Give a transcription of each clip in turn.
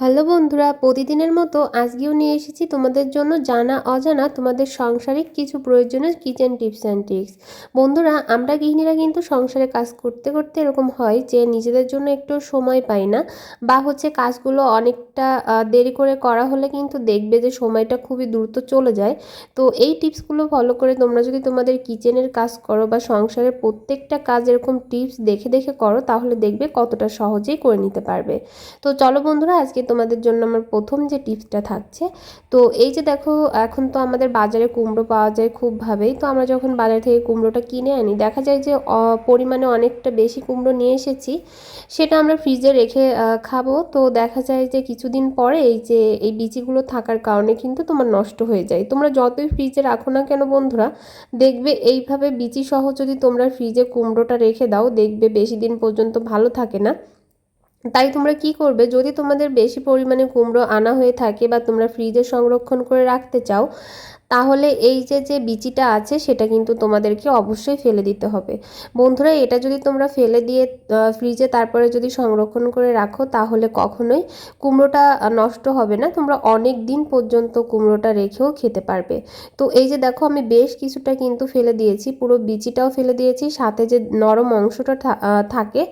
Hello বন্ধুরা, প্রতিদিনের মতো আজকেও নিয়ে এসেছি তোমাদের জন্য জানা অজানা তোমাদের সংসারিক কিছু প্রয়োজনীয় কিচেন টিপস অ্যান্ড ট্রিক্স বন্ধুরা, আমরা গৃহিণীরা কিন্তু সংসারে কাজ করতে করতে এরকম হয় যে নিজেদের জন্য একটু সময় পাই না বা হচ্ছে কাজগুলো অনেকটা দেরি করে করা হলে কিন্তু দেখবে যে সময়টা খুবই দ্রুত চলে যায়। তো এই টিপসগুলো ফলো করে তোমরা যদি তোমাদের কিচেনের কাজ করো বা সংসারের প্রত্যেকটা কাজ এরকম টিপস দেখে দেখে করো, তাহলে দেখবে কতটা সহজেই করে নিতে পারবে। তো চলো বন্ধুরা, আজকে তোমাদের জন্য আমার প্রথম যে টিপসটা থাকছে। তো এই যে দেখো, এখন তো আমাদের বাজারে কুমড়ো পাওয়া যায় খুবভাবেই। তো আমরা যখন বাজার থেকে কুমড়োটা কিনে আনি, দেখা যায় যে পরিমাণে অনেকটা বেশি কুমড়ো নিয়ে এসেছি। সেটা আমরা ফ্রিজে রেখে খাব। তো দেখা যায় যে, কিছুদিন পরে এই যে, এই বিচিগুলো থাকার কারণে কিন্তু তোমার নষ্ট হয়ে যায়। তোমরা যতই ফ্রিজে রাখো না কেন বন্ধুরা, দেখবে এইভাবে বিচি সহ যদি তোমরা ফ্রিজে কুমড়োটা রেখে দাও, দেখবে বেশি দিন পর্যন্ত ভালো থাকে না। তাই তোমরা কি করবে? যদি তোমাদের বেশি পরিমাণে কুমড়ো আনা হয়ে থাকে বা তোমরা ফ্রিজে সংরক্ষণ করে রাখতে চাও তাহলে এই যে যে বিচিটা আছে সেটা কিন্তু তোমাদেরকে অবশ্যই ফেলে দিতে হবে। বন্ধুরা, এটা যদি তোমরা ফেলে দিয়ে ফ্রিজে তারপরে যদি সংরক্ষণ করে রাখো, তাহলে কখনোই কুমড়োটা নষ্ট হবে না। তোমরা অনেক দিন পর্যন্ত কুমড়োটা রেখেও খেতে পারবে। তো এই যে দেখো, আমি বেশ কিছুটা কিন্তু ফেলে দিয়েছি, পুরো বিচিটাও ফেলে দিয়েছি, সাথে যে নরম অংশটা থাকে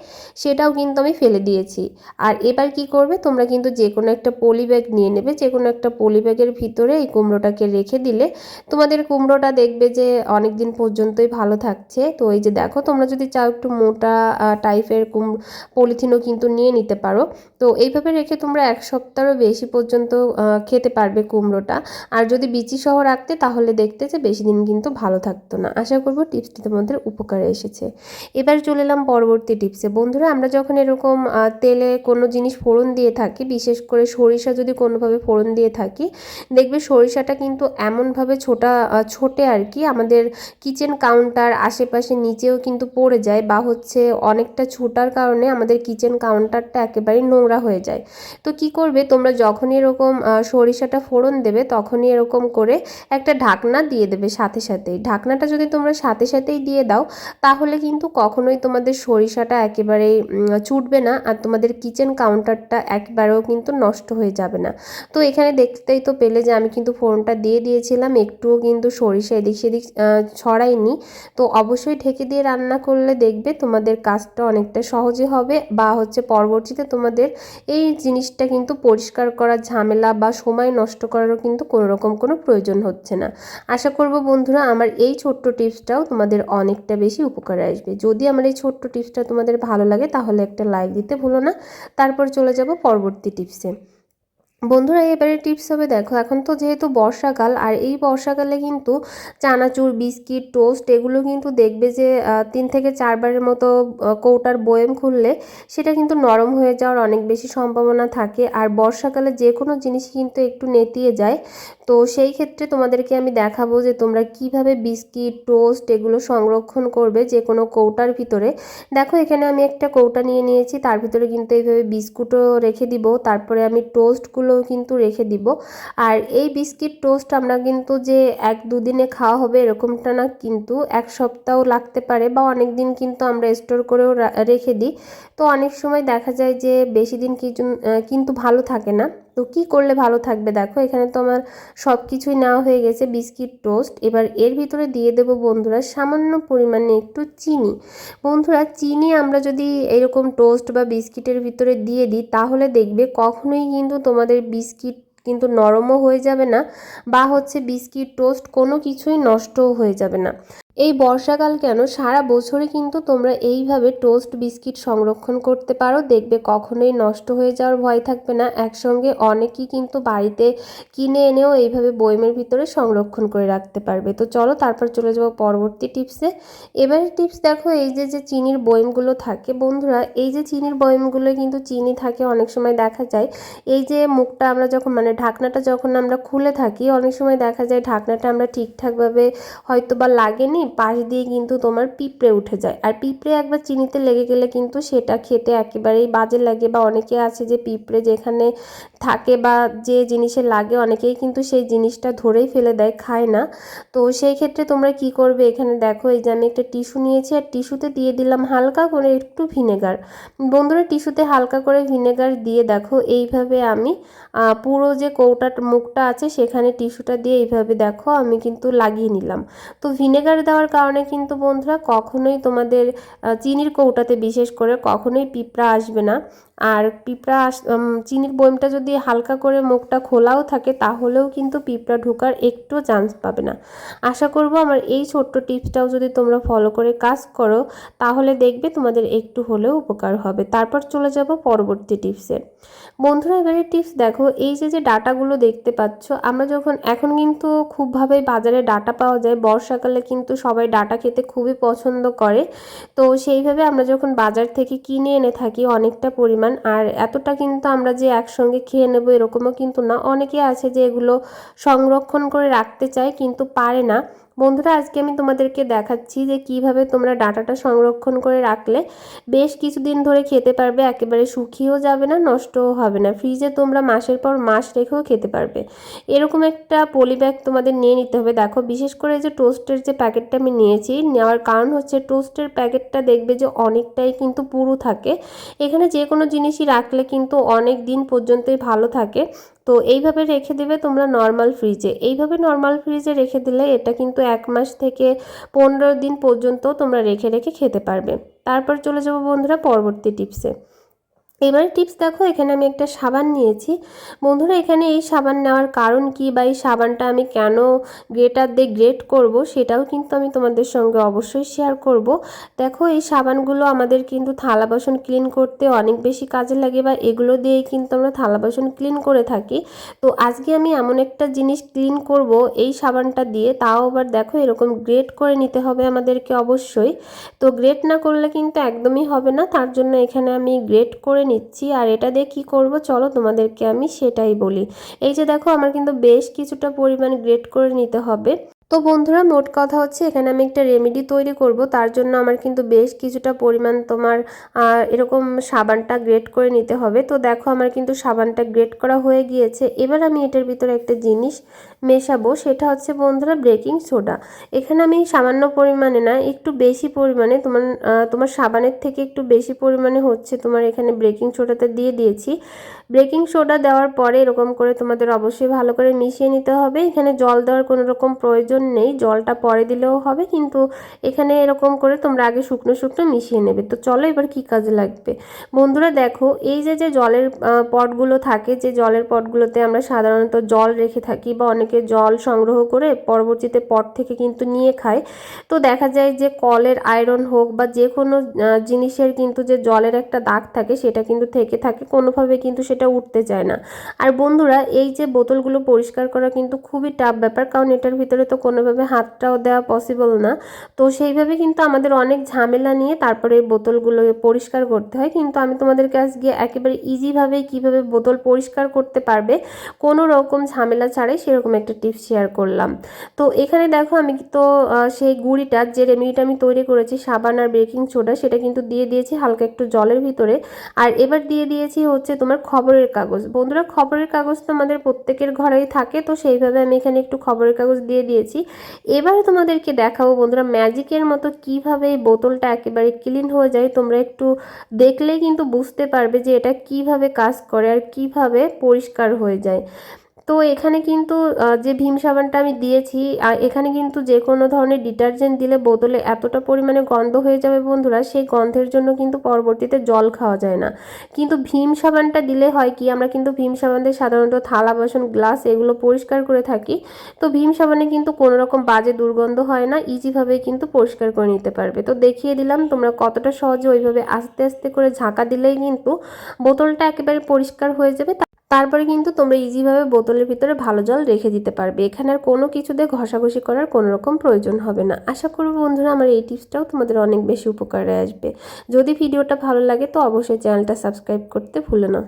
সেটাও কিন্তু আমি ফেলে দিয়েছি। আর এবার কি করবে? তোমরা কিন্তু যে কোনো একটা পলি ব্যাগ নিয়ে নেবে যে কোনো একটা পলি ব্যাগের ভিতরে এই কুমড়োটাকে রেখে দিলে তোমাদের কুমড়োটা দেখবে যে অনেক দিন পর্যন্তই ভালো থাকছে। তো এই যে দেখো, তোমরা যদি চাও একটু মোটা টাইপের কুম, পলিথিনও কিন্তু নিয়ে নিতে পারো। তো এইভাবে রেখে তোমরা এক সপ্তাহরও বেশি পর্যন্ত খেতে পারবে কুমড়োটা। আর যদি বিচি সহ রাখতে, তাহলে দেখতে যে বেশি দিন কিন্তু ভালো থাকতো না। আশা করব টিপসটি তোমাদের উপকারে এসেছে। এবার চলে এলাম পরবর্তী টিপসে। বন্ধুরা, আমরা যখন এরকম তেলে কোনো জিনিস ফোড়ন দিয়ে থাকি, বিশেষ করে সরিষা যদি কোনোভাবে ফোড়ন দিয়ে থাকি, দেখবে সরিষাটা কিন্তু এমনভাবে ছোটা ছোটে আর কি আমাদের কিচেন কাউন্টার আশেপাশে নিচেও কিন্তু পড়ে যায় বা হচ্ছে অনেকটা ছোটার কারণে আমাদের কিচেন কাউন্টারটা একেবারে নোংরা হয়ে যায়। তো কি করবে? তোমরা যখনই এরকম সরিষাটা ফোড়ন দেবে তখনই এরকম করে একটা ঢাকনা দিয়ে দেবে সাথে সাথেই। ঢাকনাটা যদি তোমরা সাথে সাথেই দিয়ে দাও, তাহলে কিন্তু কখনোই তোমাদের সরিষাটা একেবারেই ছুটবে না আর তোমাদের কিচেন কাউন্টারটা একবারেও কিন্তু নষ্ট হয়ে যাবে না। তো এখানে দেখতেই তো পেলে যে আমি কিন্তু ফোড়নটা দিয়ে দিয়েছিলাম। একটুও কিন্তু সরিষা এদিক সেদিক ছড়াইনি তো অবশ্যই ঢেকে দিয়ে রান্না করলে দেখবে তোমাদের কাজটা অনেকটা সহজে হবে বা হচ্ছে পরবর্তীতে তোমাদের এই জিনিসটা কিন্তু পরিষ্কার করার ঝামেলা বা সময় নষ্ট করারও কিন্তু কোনো রকম কোনো প্রয়োজন হচ্ছে না। আশা করব বন্ধুরা আমার এই ছোট্ট টিপসটাও তোমাদের অনেকটা বেশি উপকারে আসবে। যদি আমার এই ছোট্ট টিপসটা তোমাদের ভালো লাগে তাহলে একটা লাইক দিতে ভুলো না। তারপর চলে যাব পরবর্তী টিপসে। বন্ধুরা, এবারে টিপস হবে দেখো, এখন তো যেহেতু বর্ষাকাল, আর এই বর্ষাকালে কিন্তু চানাচুর, বিস্কিট টোস্ট এগুলো কিন্তু দেখবে যে তিন থেকে চারবারের মতো কৌটার বয়েম খুললে সেটা কিন্তু নরম হয়ে যাওয়ার অনেক বেশি সম্ভাবনা থাকে। আর বর্ষাকালে যে কোনো জিনিস কিন্তু একটু নেতিয়ে যায়। তো সেই ক্ষেত্রে তোমাদেরকে আমি দেখাবো যে তোমরা কীভাবে বিস্কিট টোস্ট এগুলো সংরক্ষণ করবে যে কোনো কৌটার ভিতরে। দেখো, এখানে আমি একটা কৌটা নিয়ে নিয়েছি, তার ভিতরে কিন্তু এইভাবে বিস্কুটও রেখে দিব। তারপরে আমি টোস্টগুলোও কিন্তু রেখে দিব। আর এই বিস্কিট টোস্ট আমরা কিন্তু যে এক দুদিনে খাওয়া হবে এরকমটা না কিন্তু এক সপ্তাহ লাগতে পারে বা অনেক দিন কিন্তু আমরা স্টোর করেও রেখে দিই। তো অনেক সময় দেখা যায় যে বেশি দিন কিন্তু ভালো থাকে না। তো কি করলে ভালো থাকবে? দেখো, এখানে তো আমার সব কিছুই নেওয়া হয়ে গেছে, বিস্কিট, টোস্ট। এবার এর ভিতরে দিয়ে দেব বন্ধুরা সামান্য পরিমাণে একটু চিনি। বন্ধুরা, চিনি আমরা যদি এরকম টোস্ট বা বিস্কিটের ভিতরে দিয়ে দিই, তাহলে দেখবে কখনোই কিন্তু তোমাদের বিস্কিট কিন্তু নরমও হয়ে যাবে না বা হচ্ছে বিস্কিট, টোস্ট কোনো কিছুই নষ্টও হয়ে যাবে না। এই বর্ষাকাল কেন? সারা বছরই কিন্তু তোমরা এইভাবে টোস্ট বিস্কিট সংরক্ষণ করতে পারো। দেখবে কখনোই নষ্ট হয়ে যাওয়ার ভয় থাকবে না। একসঙ্গে অনেকেই কিন্তু বাড়িতে কিনে এনেও এইভাবে বয়মের ভিতরে সংরক্ষণ করে রাখতে পারবে। তো চলো তারপর চলে যাব পরবর্তী টিপসে এবারে টিপস দেখো, এই যে যে চিনির বয়মগুলো থাকে, বন্ধুরা, এই যে চিনির বয়মগুলো কিন্তু চিনি থাকে অনেক সময় দেখা যায়। এই যে মুখটা আমরা যখন মানে ঢাকনাটা যখন আমরা খুলে থাকি, অনেক সময় দেখা যায় ঢাকনাটা আমরা ঠিকঠাকভাবে হয়তো বা লাগেনি পাশ দিয়ে কিন্তু তোমার পিঁপড়ে উঠে যায়। আর পিঁপড়ে একবার চিনিতে লেগে গেলে কিন্তু সেটা খেতে একেবারেই বাজে লাগে বা অনেকে আছে যে পিঁপড়ে যেখানে থাকে বা যে জিনিসে লাগে, অনেকেই কিন্তু সেই জিনিসটা ধরেই ফেলে দেয়, খায় না। তো সেই ক্ষেত্রে তোমরা কি করবে? এখানে দেখো, এই যে আমি একটা টিস্যু নিয়েছি, আর টিস্যুতে দিয়ে দিলাম হালকা করে একটু ভিনেগার। বন্ধুরা, টিস্যুতে হালকা করে ভিনেগার দিয়ে দেখো, এইভাবে আমি পুরো যে কৌটার মুখটা আছে সেখানে টিস্যুটা দিয়ে এইভাবে দেখো, আমি কিন্তু লাগিয়ে নিলাম। তো ভিনেগার দেওয়ার কারণে কিন্তু বন্ধুরা কখনোই তোমাদের চিনির কৌটাতে বিশেষ করে কখনোই পিঁপড়া আসবে না। আর পিঁপড়া চিনির বয়মটা যদি হালকা করে মুখটা খোলাও থাকে, তাহলেও কিন্তু পিঁপড়া ঢোকার একটু চান্স পাবে না। আশা করব আমার এই ছোট্ট টিপসটাও যদি তোমরা ফলো করে কাজ করো, তাহলে দেখবে তোমাদের একটু হলেও উপকার হবে। তারপর চলে যাব পরবর্তী টিপসে বন্ধুরা, এবারে টিপস দেখো, এই যে যে ডাটাগুলো দেখতে পাচ্ছ, আমরা যখন, এখন কিন্তু খুবভাবে বাজারে ডাটা পাওয়া যায়, বর্ষাকালে কিন্তু সবাই ডাটা খেতে খুবই পছন্দ করে। তো সেইভাবে আমরা যখন বাজার থেকে কিনে এনে থাকি, অনেকটা পরিমাণ আর এতটা কিন্তু আমরা যে একসঙ্গে খেয়ে নেব এরকমও কিন্তু না। অনেকে আছে যে এগুলো সংরক্ষণ করে রাখতে চায় কিন্তু পারে না। বন্ধুরা, আজকে আমি তোমাদেরকে দেখাচ্ছি যে কীভাবে তোমরা ডাটাটা সংরক্ষণ করে রাখলে বেশ কিছুদিন ধরে খেতে পারবে, একেবারে শুকিয়েও যাবে না, নষ্টও হবে না। ফ্রিজে তোমরা মাসের পর মাস রেখেও খেতে পারবে। এরকম একটা পলি ব্যাগ তোমাদের নিয়ে নিতে হবে। দেখো, বিশেষ করে যে টোস্টের যে প্যাকেটটা আমি নিয়েছি, নেওয়ার কারণ হচ্ছে টোস্টের প্যাকেটটা দেখবে যে অনেকটাই কিন্তু পুরু থাকে। এখানে যে কোনো জিনিসই রাখলে কিন্তু অনেক দিন পর্যন্তই ভালো থাকে। তো এইভাবে রেখে দেবে তোমরা নর্মাল ফ্রিজে এইভাবে নর্মাল ফ্রিজে রেখে দিলে এটা কিন্তু এক মাস থেকে পনেরো দিন পর্যন্ত তোমরা রেখে রেখে খেতে পারবে। তারপর চলে যাব বন্ধুরা পরবর্তী টিপসে এবারে টিপস দেখো, এখানে আমি একটা সাবান নিয়েছি। বন্ধুরা, এখানে এই সাবান নেওয়ার কারণ কি বা এই সাবানটা আমি কেন গ্রেটার দিয়ে গ্রেট করব সেটাও কিন্তু আমি তোমাদের সঙ্গে অবশ্যই শেয়ার করব। দেখো, এই সাবানগুলো আমাদের কিন্তু থালা বাসন ক্লিন করতে অনেক বেশি কাজে লাগে বা এগুলো দিয়েই কিন্তু আমরা থালা বাসন ক্লিন করে থাকি। তো আজকে আমি এমন একটা জিনিস ক্লিন করব, এই সাবানটা দিয়ে। তাও আবার দেখো, এরকম গ্রেট করে নিতে হবে আমাদেরকে অবশ্যই। তো গ্রেট না করলে কিন্তু একদমই হবে না, তার জন্য এখানে আমি গ্রেট করে নিচ্ছি আর এটা দিয়ে কী করব? চলো তোমাদেরকে আমি সেটাই বলি। এই যে দেখো, আমার কিন্তু বেশ কিছুটা পরিমাণ গ্রেট করে নিতে হবে। তো বন্ধুরা, মোট কথা হচ্ছে এখানে আমি একটা রেমেডি তৈরি করব। তার জন্য আমার কিন্তু বেশ কিছুটা পরিমাণ তোমার এরকম সাবানটা গ্রেট করে নিতে হবে। তো দেখো, আমার কিন্তু সাবানটা গ্রেট করা হয়ে গিয়েছে। এবার আমি এটার ভিতরে একটা জিনিস মেশাবো। সেটা হচ্ছে বন্ধুরা বেকিং সোডা এখানে আমি সামান্য পরিমাণে না, একটু বেশি পরিমাণে তোমার তোমার সাবানের থেকে একটু বেশি পরিমাণে হচ্ছে তোমার এখানে বেকিং সোডাটা দিয়ে দিয়েছি। বেকিং সোডা দেওয়ার পরে এরকম করে তোমাদের অবশ্যই ভালো করে মিশিয়ে নিতে হবে। এখানে জল দেওয়ার কোনো রকম প্রয়োজন নেই, জলটা পরে দিলেও হবে, কিন্তু এখানে এরকম করে তোমরা আগে শুকনো শুকনো মিশিয়ে নেবে। তো চলো এবার কি কাজে লাগবে? বন্ধুরা দেখো, এই যে যে জলের পটগুলো থাকে, যে জলের পটগুলোতে আমরা সাধারণত জল রেখে থাকি বা অনেকে জল সংগ্রহ করে পরবর্তীতে পট থেকে কিন্তু নিয়ে খায়, তো দেখা যায় যে কলের আয়রন হোক বা যে কোনো জিনিসের কিন্তু যে জলের একটা দাগ থাকে, সেটা কিন্তু থেকে থাকে, কোনোভাবে কিন্তু সেটা উঠতে চায় না। আর বন্ধুরা, এই যে বোতলগুলো পরিষ্কার করা কিন্তু খুবই টাফ ব্যাপার, কারণ এটার ভিতরে তো কোনোভাবে হাতটাও দেওয়া পসিবল না। তো সেইভাবে কিন্তু আমাদের অনেক ঝামেলা নিয়ে তারপরে বোতলগুলো পরিষ্কার করতে হয়। কিন্তু আমি তোমাদেরকে আজকে একেবারে ইজিভাবে কীভাবে বোতল পরিষ্কার করতে পারবে, কোনো রকম ঝামেলা ছাড়াই সেরকম একটা টিপস শেয়ার করলাম। তো এখানে দেখো আমি তো সেই গুঁড়িটা, যে রেমিডিটা আমি তৈরি করেছি, সাবান আর বেকিং সোডা সেটা কিন্তু দিয়ে দিয়েছি হালকা একটু জলের ভিতরে। আর এবার দিয়ে দিয়েছি হচ্ছে তোমার খবরের কাগজ। বন্ধুরা, খবরের কাগজ তো আমাদের প্রত্যেকের ঘরেই থাকে, তো সেইভাবে আমি এখানে একটু খবরের কাগজ দিয়ে দিয়েছি। এবারে তোমাদেরকে দেখাবো বন্ধুরা ম্যাজিকের মতো কীভাবে এই বোতলটা একেবারে ক্লিন হয়ে যায়। তোমরা একটু দেখলেই কিন্তু বুঝতে পারবে যে এটা কীভাবে কাজ করে আর কীভাবে পরিষ্কার হয়ে যায়। তো এখানে কিন্তু যে ভীম সাবানটা আমি দিয়েছি এখানে কিন্তু যে কোনো ধরনের ডিটারজেন্ট দিলে বোতলে এতটা পরিমাণে গন্ধ হয়ে যাবে বন্ধুরা, সেই গন্ধের জন্য কিন্তু পরবর্তীতে জল খাওয়া যায় না। কিন্তু ভীম সাবানটা দিলে হয় কি, আমরা কিন্তু ভীম সাবান দিয়ে সাধারণত থালা, বাসন, গ্লাস এগুলো পরিষ্কার করে থাকি। তো ভীম সাবানে কিন্তু কোনো রকম বাজে দুর্গন্ধ হয় না ইজিভাবে কিন্তু পরিষ্কার করে নিতে পারবে। তো দেখিয়ে দিলাম, তোমরা কতটা সহজে ওইভাবে আস্তে আস্তে করে ঝাঁকা দিলেই কিন্তু বোতলটা একেবারে পরিষ্কার হয়ে যাবে। তারপরে কিন্তু তোমরা ইজিভাবে বোতলের ভিতরে ভালো জল রেখে দিতে পারবে। এখানে আর কোনো কিছুতে ঘষাঘষি করার কোনো রকম প্রয়োজন হবে না। আশা করব বন্ধুরা আমার এই টিপসটাও তোমাদের অনেক বেশি উপকারে আসবে। যদি ভিডিওটা ভালো লাগে তো অবশ্যই চ্যানেলটা সাবস্ক্রাইব করতে ভুলো না।